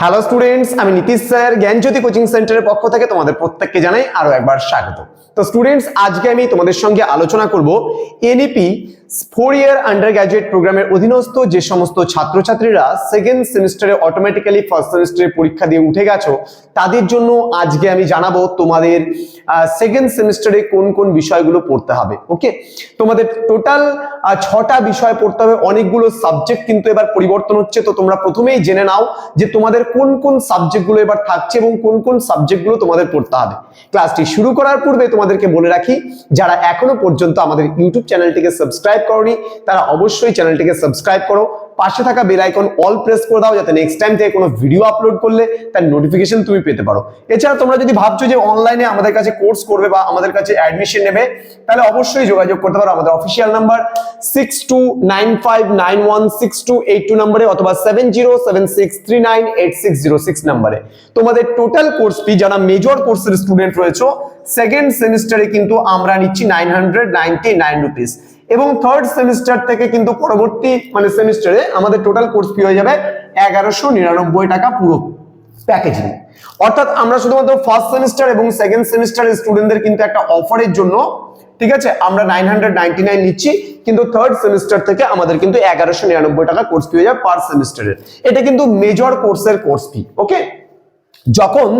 Hello students আমি Nitish sir, জ্ঞানজ্যোতি coaching সেন্টারের পক্ষ থেকে তোমাদের প্রত্যেককে জানাই আরও একবার স্বাগত। তো স্টুডেন্টস আজকে আমি তোমাদের সঙ্গে আলোচনা করব NEP four year undergraduate প্রোগ্রামের অধীনস্থ যে সমস্ত ছাত্রছাত্রীরা সেকেন্ড সেমিস্টারে অটোমেটিক্যালি ফার্স্ট সেমিস্টারে পরীক্ষা দিয়ে উঠে গেছো, তাদের জন্য আজকে আমি জানাব তোমাদের সেকেন্ড সেমিস্টারে কোন কোন বিষয়গুলো পড়তে হবে ওকে তোমাদের টোটাল ছটা বিষয় পড়তে হবে, অনেকগুলো সাবজেক্ট কিন্তু এবার পরিবর্তন হচ্ছে, তো তোমরা প্রথমেই জেনে নাও যে তোমাদের কোন কোন সাবজেক্টগুলো এবার থাকছে এবং কোন কোন সাবজেক্টগুলো তোমাদের পড়তে হবে। ক্লাসটি শুরু করার পূর্বে তোমাদেরকে বলে রাখি, যারা এখনও পর্যন্ত আমাদের ইউটিউব চ্যানেলটিকে সাবস্ক্রাইব করনি, তারা অবশ্যই চ্যানেলটিকে সাবস্ক্রাইব করো। পাশে থাকা বেল আইকন অল প্রেস করে দাও, যাতে নেক্সট টাইম থেকে কোনো ভিডিও আপলোড করলে তার নোটিফিকেশন তুমি পেতে পারো। এছাড়া তোমরা যদি ভাবছ যে অনলাইনে আমাদের কাছে কোর্স করবে বা আমাদের কাছে অ্যাডমিশন নেবে, তাহলে অবশ্যই যোগাযোগ করতে পারো। আমাদের official number six two nine five nine one six two eight two নাম্বারে অথবা seven zero seven six three nine eight six zero six নাম্বারে তোমাদের টোটাল কোর্স ফি যারা মেজর কোর্সের স্টুডেন্ট রয়েছে সেকেন্ড সেমিস্টারে কিন্তু আমরা নিচ্ছি nine hundred ninety nine rupees এবং থার্ড সেমিস্টার থেকে কিন্তু পরবর্তী মানে সেমিস্টারে আমাদের টোটাল কোর্স ফি হয়ে যাবে এগারোশো নিরানব্বই টাকা পুরো প্যাকেজিং অর্থাৎ আমরা শুধুমাত্র ফার্স্ট সেমিস্টার এবং সেকেন্ড সেমিস্টারের স্টুডেন্টদের কিন্তু একটা অফারের জন্য, ঠিক আছে? আমরা নাইন হান্ড্রেড নাইনটি নাইন নিচ্ছি, কিন্তু থার্ড সেমিস্টার থেকে আমাদের কিন্তু এগারোশো নিরানব্বই টাকা কোর্স ফি হয়ে যাবে পার সেমিস্টারের এটা কিন্তু মেজর কোর্সের কোর্স ফি ওকে যখন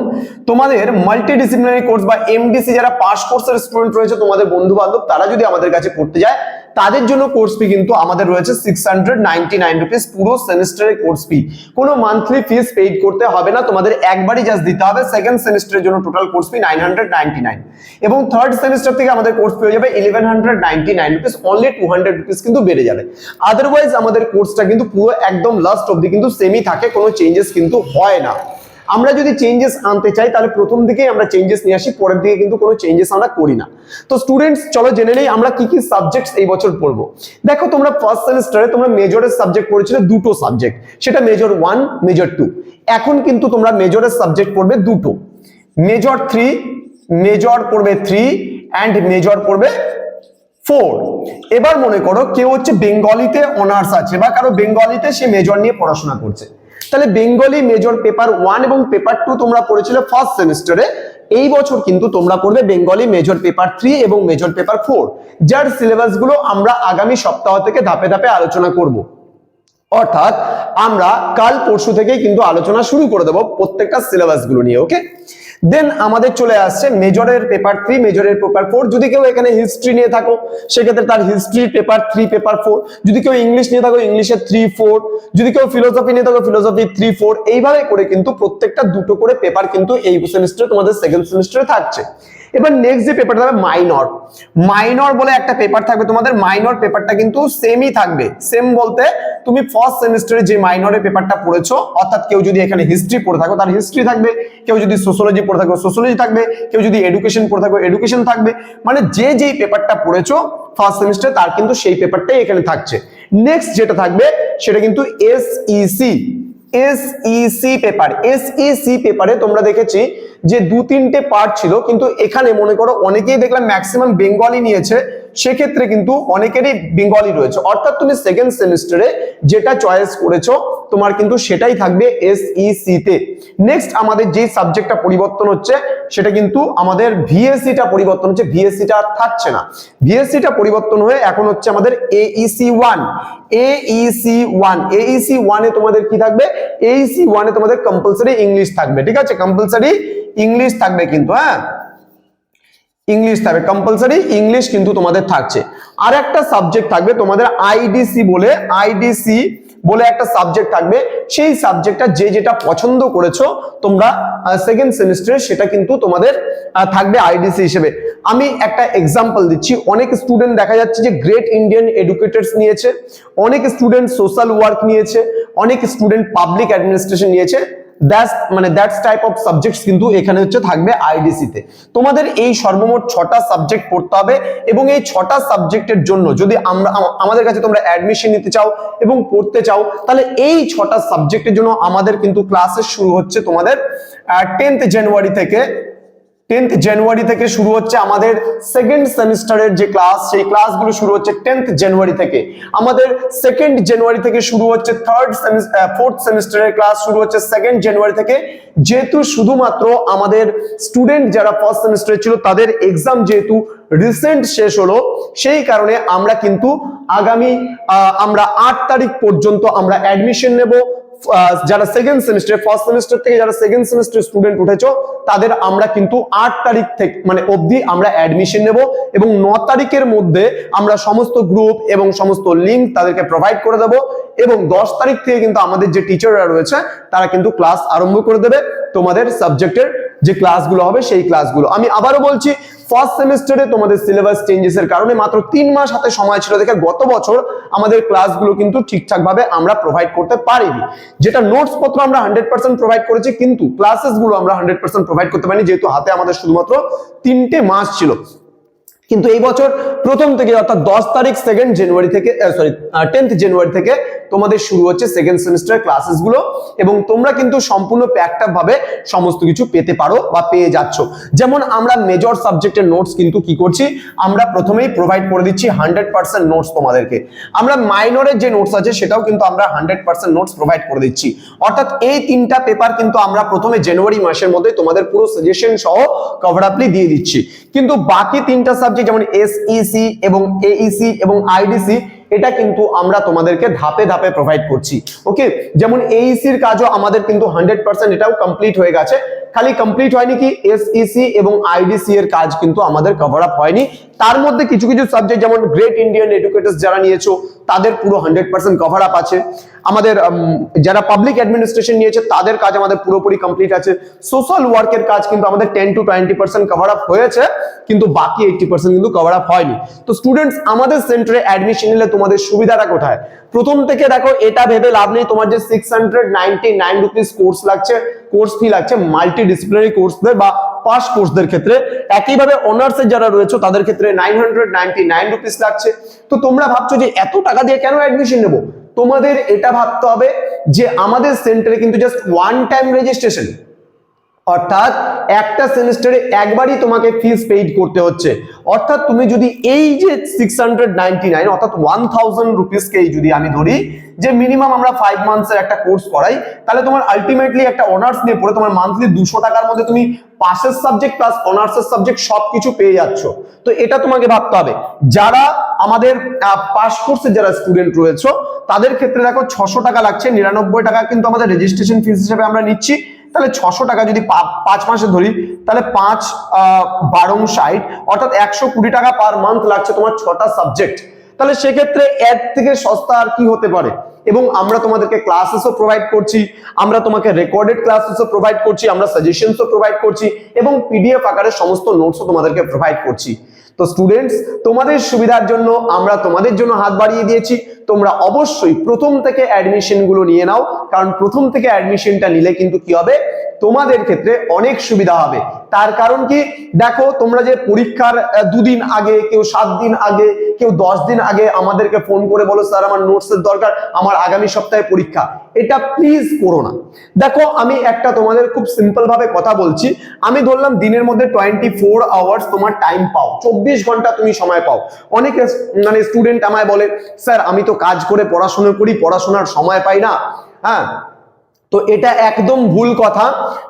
তোমাদের মাল্টি ডিসিপ্লিনারি কোর্স বা এমডিসি যারা পাস কোর্সের স্টুডেন্ট রয়েছে তোমাদের বন্ধু বান্ধব তারা যদি আমাদের কাছে পড়তে যায়, তাদের জন্য কোর্স ফি কিন্তু আমাদের রয়েছে six hundred ninety nine rupees পুরো সেমিস্টারের কোর্স ফি কোনো মান্থলি ফিস পেইড করতে হবে না, তোমাদের একবারই জাস্ট দিতে হবে সেকেন্ড সেমিস্টারের জন্য total course fee nine hundred ninety nine এবং থার্ড সেমিস্টার থেকে আমাদের কোর্স ফি হয়ে যাবে eleven hundred ninety nine rupees only two hundred rupees কিন্তু বেড়ে যাবে। আদারওয়াইজ আমাদের কোর্সটা কিন্তু পুরো একদম লাস্ট অব্দি কিন্তু সেমই থাকে, কোনো চেঞ্জেস কিন্তু হয় না। আমরা যদি চেঞ্জেস আনতে চাই, তাহলে প্রথম দিকেই আমরা চেঞ্জেস নিয়ে আসি, পরের দিকে কিন্তু কোনো চেঞ্জেস আমরা করি না। তো স্টুডেন্টস চলো জেনে নেই আমরা কি কি সাবজেক্টস এই বছর পড়ব। দেখো তোমরা ফার্স্ট সেমিস্টারে তোমরা মেজরের সাবজেক্ট পড়েছিলে দুটো সাবজেক্ট সেটা মেজর ওয়ান মেজর টু এখন কিন্তু তোমরা মেজরের সাবজেক্ট পড়বে দুটো। মেজর থ্রি মেজর পড়বে থ্রি অ্যান্ড মেজর পড়বে ফোর এবার মনে করো কেউ হচ্ছে বেঙ্গলিতে অনার্স আছে, বা কারও বেঙ্গলিতে সে মেজর নিয়ে পড়াশোনা করছে। তাহলে বেঙ্গলি মেজর পেপার ওয়ান এবং পেপার টু তোমরা পড়েছিলে ফার্স্ট সেমিস্টারে এই বছর কিন্তু তোমরা পড়বে বেঙ্গলি মেজর পেপার থ্রি এবং মেজর পেপার ফোর যার সিলেবাসগুলো আমরা আগামী সপ্তাহ থেকে ধাপে ধাপে আলোচনা করব। অর্থাৎ আমরা কাল পরশু থেকেই কিন্তু আলোচনা শুরু করে দেবো প্রত্যেকটা সিলেবাসগুলো নিয়ে ওকে দেন আমাদের চলে আসছে মেজরের পেপার থ্রি মেজরের পেপার ফোর যদি কেউ এখানে হিস্ট্রি নিয়ে থাকো, সেক্ষেত্রে তার history paper three paper four যদি কেউ ইংলিশ নিয়ে থাকো ইংলিশের থ্রি ফোর যদি কেউ ফিলোসফি নিয়ে থাকো ফিলোসফি থ্রি ফোর এইভাবে করে কিন্তু প্রত্যেকটা দুটো করে পেপার কিন্তু এই সেমিস্টারে তোমাদের সেকেন্ড সেমিস্টারে থাকছে। এবার নেক্সট যে পেপারটা থাকবে মাইনর মাইনর বলে একটা পেপার থাকবে, তোমাদের মাইনর পেপারটা কিন্তু সেমই থাকবে। সেম বলতে তুমি ফার্স্ট সেমিস্টারে যে মাইনরের পেপারটা পড়েছো, অর্থাৎ কেউ যদি এখানে হিস্ট্রি পড়ে থাকো, তার হিস্ট্রি থাকবে। কেউ যদি সোশ্যোলজি পড়ে থাকো সোশ্যোলজি থাকবে। কেউ যদি এডুকেশন পড়ে থাকো এডুকেশন থাকবে। মানে যে যেই পেপারটা পড়েছো ফার্স্ট সেমিস্টারে তার কিন্তু সেই পেপারটাই এখানে থাকছে। নেক্সট যেটা থাকবে, সেটা কিন্তু এসইসি এসইসি পেপার এসইসি পেপারে তোমরা দেখেছি যে দু তিনটে পার্ট ছিল কিন্তু এখানে মনে করো অনেকেই দেখলাম ম্যাক্সিমাম বেঙ্গলি নিয়েছে। সেক্ষেত্রে কিন্তু অনেকেরই বেঙ্গলি রয়েছে। অর্থাৎ তুমি সেকেন্ড সেমিস্টারে যেটা চয়েস করেছ, তোমার কিন্তু সেটাই থাকবে এসইসি তে। নেক্সট আমাদের যে সাবজেক্টটা পরিবর্তন হচ্ছে, সেটা কিন্তু আমাদের ভিএসসি টা পরিবর্তন হচ্ছে। ভিএসসি টা আর থাকছে না। ভিএসসি টা পরিবর্তন হয়ে এখন হচ্ছে আমাদের এইসি ওয়ান এইসি ওয়ান এইসি ওয়ানে তোমাদের কি থাকবে? এইসি ওয়ানে তোমাদের কম্পালসারি ইংলিশ থাকবে। ঠিক আছে? কম্পালসারি ইংলিশ থাকবে কিন্তু হ্যাঁ? ইংলিশ থাকবে। কম্পালসারি ইংলিশ কিন্তু তোমাদের থাকছে। আর একটা সাবজেক্ট থাকবে তোমাদের আইডিসি বলে আইডিসি বলে একটা সাবজেক্ট থাকবে। সেই সাবজেক্টটা যে যেটা পছন্দ করেছ, তোমরা সেকেন্ড সেমিস্টারে সেটা কিন্তু তোমাদের থাকবে আইডিসি হিসেবে। আমি একটা এক্সাম্পল দিচ্ছি। অনেক স্টুডেন্ট দেখা যাচ্ছে যে গ্রেট ইন্ডিয়ান এডুকেটার্স নিয়েছে, অনেক স্টুডেন্ট সোশ্যাল ওয়ার্ক নিয়েছে, অনেক স্টুডেন্ট পাবলিক অ্যাডমিনিস্ট্রেশন নিয়েছে। দ্যাটস মানে দ্যাটস টাইপ অফ কিন্তু এখানে হচ্ছে থাকবে আইডিসিতে তোমাদের এই সর্বমোট ছটা সাবজেক্ট পড়তে হবে এবং এই ছটা সাবজেক্টের জন্য যদি আমরা আমাদের কাছে তোমরা অ্যাডমিশন নিতে চাও এবং পড়তে চাও, তাহলে এই ছটা সাবজেক্টের জন্য আমাদের কিন্তু শুরু হচ্ছে তোমাদের টেন্থ জানুয়ারি থেকে টেন্থ জানুয়ারি থেকে শুরু হচ্ছে আমাদের সেকেন্ড সেমিস্টারের যে ক্লাস সেই ক্লাসগুলো শুরু হচ্ছে টেন্থ জানুয়ারি থেকে। আমাদের সেকেন্ড জানুয়ারি থেকে শুরু হচ্ছে থার্ড ফোর্থ সেমিস্টারের ক্লাস শুরু হচ্ছে সেকেন্ড জানুয়ারি থেকে। যেহেতু শুধুমাত্র আমাদের স্টুডেন্ট যারা ফার্স্ট সেমিস্টারে ছিল, তাদের এক্সাম যেহেতু রিসেন্ট শেষ হলো, সেই কারণে আমরা কিন্তু আগামী আমরা আট তারিখ পর্যন্ত আমরা অ্যাডমিশন নেব। যারা সেকেন্ড সেমিস্টার ফার্স্ট সেমিস্টার থেকে যারা সেকেন্ড সেমিস্টার স্টুডেন্ট উঠেছো, তাদের আমরা কিন্তু আট তারিখ থেকে মানে অবধি আমরা অ্যাডমিশন নেব এবং ন তারিখের মধ্যে আমরা সমস্ত গ্রুপ এবং সমস্ত লিঙ্ক তাদেরকে প্রোভাইড করে দেব এবং দশ তারিখ থেকে কিন্তু আমাদের যে টিচাররা রয়েছে, তারা কিন্তু ক্লাস আরম্ভ করে দেবে। তোমাদের সাবজেক্টের যে ক্লাসগুলো হবে সেই ক্লাসগুলো আমি আবারও বলছি ফার্স্ট সেমিস্টারে তোমাদের সিলেবাস চেঞ্জেসের কারণে মাত্র তিন মাস হাতে সময় ছিল দেখে গত বছর আমাদের ক্লাসগুলো কিন্তু ঠিকঠাকভাবে আমরা প্রোভাইড করতে পারিনি। যেটা নোটসপত্র আমরা হান্ড্রেড পার্সেন্ট প্রোভাইড করেছি, কিন্তু ক্লাসেসগুলো আমরা হান্ড্রেড পার্সেন্ট প্রোভাইড করতে পারিনি, যেহেতু হাতে আমাদের শুধুমাত্র তিনটে মাস ছিল। কিন্তু এই বছর প্রথম থেকে অর্থাৎ দশ তারিখ সেকেন্ড জানুয়ারি থেকে সরি টেন্থ জানুয়ারি থেকে তোমাদের শুরু হচ্ছে সেকেন্ড সেমিস্টার ক্লাসেসগুলো এবং তোমরা কিন্তু সম্পূর্ণ প্যাকটা ভাবে সমস্ত কিছু পেতে পারো বা পেয়ে যাচ্ছ। যেমন আমরা মেজর সাবজেক্টের নোটস কিন্তু কি করছি? আমরা প্রথমেই প্রোভাইড করে দিচ্ছি হান্ড্রেড পার্সেন্ট নোটস তোমাদেরকে। আমরা মাইনরের যে নোটস আছে সেটাও কিন্তু আমরা হান্ড্রেড পার্সেন্ট নোটস প্রোভাইড করে দিচ্ছি। অর্থাৎ এই তিনটা পেপার কিন্তু আমরা প্রথমে জানুয়ারি মাসের মধ্যে তোমাদের পুরো সাজেশন সহ কভার আপলি দিয়ে দিচ্ছি। কিন্তু বাকি তিনটা সাবজেক্ট যেমন এসইসি এবং এইসি এবং আইডিসি এটা কিন্তু আমরা তোমাদেরকে ধাপে ধাপে প্রোভাইড করছি ওকে যেমন এইসির কাজও আমাদের কিন্তু হান্ড্রেড পার্সেন্ট এটাও কমপ্লিট হয়ে গেছে। খালি কমপ্লিট হয়নি কি? এসইসি এবং আইডিসি এর কাজ কিন্তু আমাদের কভার আপ হয়নি। তার মধ্যে কিছু কিছু সাবজেক্ট যেমন গ্রেট ইন্ডিয়ান এডুকেটার্স যারা নিয়েছো তাদের পুরো হান্ড্রেড পার্সেন্ট কভার আপ আছে। আমাদের যারা পাবলিক অ্যাডমিনিস্ট্রেশন নিয়েছে, তাদের কাজ আমাদের পুরোপুরি কমপ্লিট আছে। সোশ্যাল ওয়ার্কের কাজ কিন্তু আমাদের ten to twenty percent cover up হয়েছে, কিন্তু বাকি এইটটি পার্সেন্ট কিন্তু কভার আপ হয়নি। তো স্টুডেন্টস আমাদের সেন্টারে অ্যাডমিশন নিলে তোমাদের সুবিধাটা কোথায়? প্রথম থেকে দেখো, এটা ভেবে লাভ নেই, তোমার যে six hundred ninety nine rupees course লাগছে কোর্স ফি লাগছে মাল্টি ডিসিপ্লিনারি কোর্সদের বা পাস কোর্সদের ক্ষেত্রে, একইভাবে অনার্স এর যারা রয়েছে, তাদের ক্ষেত্রে nine hundred ninety nine rupees লাগছে। তো তোমরা ভাবছ যে এত টাকা দিয়ে কেন অ্যাডমিশন নেব? তোমাদের এটা ভাবতে হবে যে আমাদের সেন্টারে কিন্তু জাস্ট ওয়ান টাইম রেজিস্ট্রেশন অর্থাৎ একটা সেমিস্টারে একবারই তোমাকে ফিস পেইড করতে হচ্ছে। অর্থাৎ তুমি যদি এই যে সিক্স হান্ড্রেড নাইনটি নাইন অর্থাৎ ওয়ান থাউজেন্ড রুপিসকেই যদি আমি ধরি, যে মিনিমাম আমরা ফাইভ মান্থসের একটা কোর্স করাই, তাহলে তোমার আলটিমেটলি একটা অনার্স নিয়ে পড়ে তোমার মান্থলি দুশো টাকার মধ্যে তুমি পাসের সাবজেক্ট প্লাস অনার্সের সাবজেক্ট সবকিছু পেয়ে যাচ্ছ। তো এটা তোমাকে ভাবতে হবে। যারা আমাদের পাস কোর্সের যারা স্টুডেন্ট রয়েছে, তাদের ক্ষেত্রে দেখো ছশো টাকা লাগছে, নিরানব্বই টাকা কিন্তু আমাদের রেজিস্ট্রেশন ফিস হিসেবে আমরা নিচ্ছি। তাহলে ছশো টাকা যদি পাঁচ মাসে ধরি, তাহলে পাঁচ বারো ষাট, অর্থাৎ একশো কুড়ি টাকা পার মান্থ লাগছে তোমার ছটা সাবজেক্ট তাহলে সেক্ষেত্রে এর থেকে সস্তা আর কি হতে পারে? এবং আমরা তোমাদেরকে ক্লাসেসও প্রোভাইড করছি, আমরা তোমাকে রেকর্ডেড ক্লাসেসও প্রোভাইড করছি, আমরা সাজেশনসও প্রোভাইড করছি, এবং পিডিএফ আকারে সমস্ত নোটসও তোমাদেরকে প্রোভাইড করছি। তো স্টুডেন্টস তোমাদের সুবিধার জন্য আমরা তোমাদের জন্য হাত বাড়িয়ে দিয়েছি। তোমরা অবশ্যই প্রথম থেকে অ্যাডমিশনগুলো নিয়ে নাও, কারণ প্রথম থেকে অ্যাডমিশনটা নিলে কিন্তু কি হবে? তোমাদের ক্ষেত্রে অনেক সুবিধা হবে। তার কারণ কি? দেখো, তোমরা যে পরীক্ষার দুদিন আগে, কেউ সাত দিন আগে, কেউ দশ দিন আগে আমাদেরকে ফোন করে বলো, স্যার, আমার নোটসের দরকার, আমার আগামী সপ্তাহে পরীক্ষা। এটা প্লিজ করো না। দেখো, আমি একটা তোমাদের খুব সিম্পল ভাবে কথা বলছি। আমি ধরলাম দিনের মধ্যে টোয়েন্টি ফোর আওয়ার্স তোমার টাইম পাও। চব্বিশ ঘণ্টা তুমি সময় পাও। অনেক মানে স্টুডেন্ট আমায় বলে, স্যার, আমি তো কাজ করে পড়াশোনা করি, পড়াশোনার সময় পাই না। হ্যাঁ? তো এটা একদম ভুল কথা।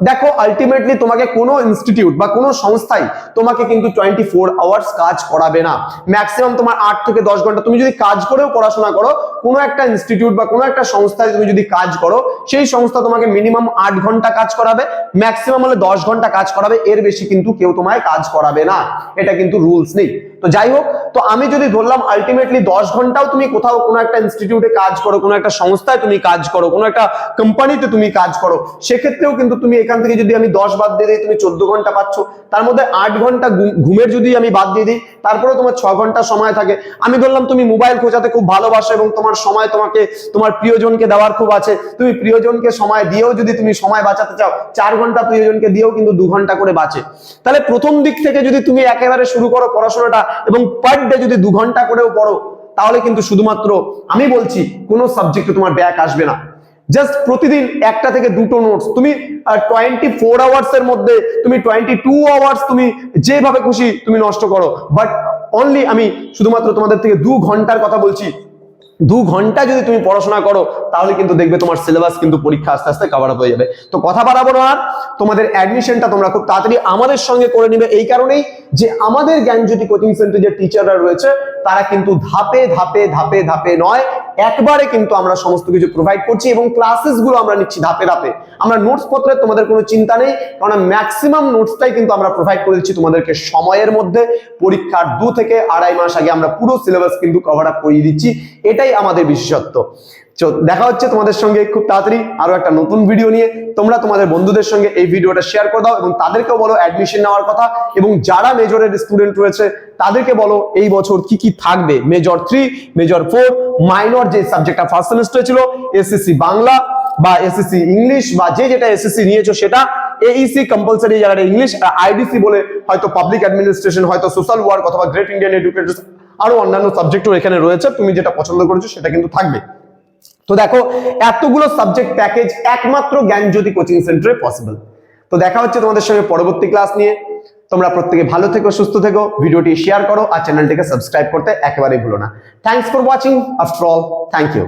দেখো আলটিমেটলি তোমাকে কোনো ইনস্টিটিউট বা কোনো সংস্থাই তোমাকে কিন্তু টোয়েন্টি ফোর আওয়ার্স কাজ করাবে না। ম্যাক্সিমাম তোমার আট থেকে দশ ঘণ্টা। তুমি যদি কাজ করেও পড়াশোনা করো, কোনো একটা ইনস্টিটিউট বা কোনো একটা সংস্থায় তুমি যদি কাজ করো, সেই সংস্থা তোমাকে মিনিমাম আট ঘণ্টা কাজ করাবে। ম্যাক্সিমাম হলে দশ ঘণ্টা কাজ করাবে। এর বেশি কিন্তু কেউ তোমায় কাজ করাবে না। এটা কিন্তু রুলস নেই। তো যাই হোক, তো আমি যদি ধরলাম আলটিমেটলি দশ ঘন্টাও তুমি কোথাও কোনো একটা ইনস্টিটিউটে কাজ করো, কোনো একটা সংস্থায় তুমি কাজ করো, কোনো একটা কোম্পানিতে তুমি কাজ করো, সেক্ষেত্রেও কিন্তু তুমি এখান থেকে যদি আমি দশ বাদ দিয়ে দিই, তুমি চোদ্দ ঘণ্টা পাচ্ছ। তার মধ্যে আট ঘণ্টা ঘুম- ঘুমের যদি আমি বাদ দিয়ে দিই তারপরে তোমার ছ ঘণ্টা সময় থাকে। আমি ধরলাম তুমি মোবাইল খোঁজাতে খুব ভালোবাসো এবং তোমার সময় তোমাকে, তোমার প্রিয়জনকে দেওয়ার খুব আছে। তুমি প্রিয়জনকে সময় দিয়েও যদি তুমি সময় বাঁচাতে চাও, চার ঘণ্টা প্রিয়জনকে দিয়েও কিন্তু দু ঘণ্টা করে বাঁচে। তাহলে প্রথম দিক থেকে যদি তুমি একেবারে শুরু করো পড়াশোনাটা এবং পার ডে যদি দু ঘণ্টা করেও পড়ো, তাহলে কিন্তু শুধুমাত্র আমি বলছি, কোনো সাবজেক্টে তোমার ব্যাক আসবে না। জাস্ট প্রতিদিন একটা থেকে দুটো নোটস তুমি টোয়েন্টি ফোর আওয়ার্স এর মধ্যে, তুমি টোয়েন্টি টু আওয়ার্স তুমি যেভাবে খুশি তুমি নষ্ট করো। বাট অনলি আমি শুধুমাত্র তোমাদের থেকে দু ঘণ্টার কথা বলছি দু ঘণ্টা যদি তুমি পড়াশোনা করো, তাহলে কিন্তু দেখবে তোমার সিলেবাস কিন্তু পরীক্ষা আস্তে আস্তে কভার আপ হয়ে যাবে। তো কথা বাড়াবো না তোমাদের অ্যাডমিশনটা তোমরা খুব তাড়াতাড়ি আমাদের সঙ্গে করে নিবে এই কারণেই যে আমাদের জ্ঞানজ্যোতি কোচিং সেন্টার যে টিচাররা রয়েছে, তারা কিন্তু ধাপে ধাপে ধাপে ধাপে নয় একবারে কিন্তু আমরা সমস্ত কিছু প্রোভাইড করছি এবং ক্লাসেসগুলো আমরা নিচ্ছি ধাপে ধাপে। আমরা নোটস পত্রে তোমাদের কোনো চিন্তা নেই, কারণ ম্যাক্সিমাম নোটসটাই কিন্তু আমরা প্রোভাইড করে দিচ্ছি তোমাদেরকে সময়ের মধ্যে। পরীক্ষার দু থেকে আড়াই মাস আগে আমরা পুরো সিলেবাস কিন্তু কভার আপ করিয়ে দিচ্ছি। এটাই আমাদের বিশেষত্ব। দেখা হচ্ছে তোমাদের সঙ্গে খুব তাড়াতাড়ি আরও একটা নতুন ভিডিও নিয়ে। তোমরা তোমাদের বন্ধুদের সঙ্গে এই ভিডিওটা শেয়ার করে দাও এবং তাদেরকেও বলো অ্যাডমিশন নেওয়ার কথা এবং যারা মেজরের স্টুডেন্ট রয়েছে, তাদেরকে বলো এই বছর কি কি থাকবে। Major three major four minor যে সাবজেক্টটা ফার্স্ট সেমিস্টারে ছিল এসএসসি বাংলা বা এসএসসি ইংলিশ বা যে যেটা এসএসসি নিয়েছো সেটা এইসি কম্পালসারি যারা ইংলিশ আইডিসি বলে হয়তো পাবলিক অ্যাডমিনিস্ট্রেশন হয়তো সোশ্যাল ওয়ার্ক অথবা গ্রেট ইন্ডিয়ান এডুকেটর আরও অন্যান্য সাবজেক্টও এখানে রয়েছে। তুমি যেটা পছন্দ করেছ সেটা কিন্তু থাকবে। তো দেখো, এতগুলো সাবজেক্ট প্যাকেজ একমাত্র জ্ঞান জ্ঞানজ্যোতি কোচিং সেন্টারে পসিবল তো দেখা হচ্ছে তোমাদের সঙ্গে পরবর্তী ক্লাস নিয়ে। তোমরা প্রত্যেকে ভালো থেকো, সুস্থ থেকো, ভিডিওটি শেয়ার করো আর চ্যানেলটিকে সাবস্ক্রাইব করতে একেবারেই ভুলো না। Thanks for watching after all thank you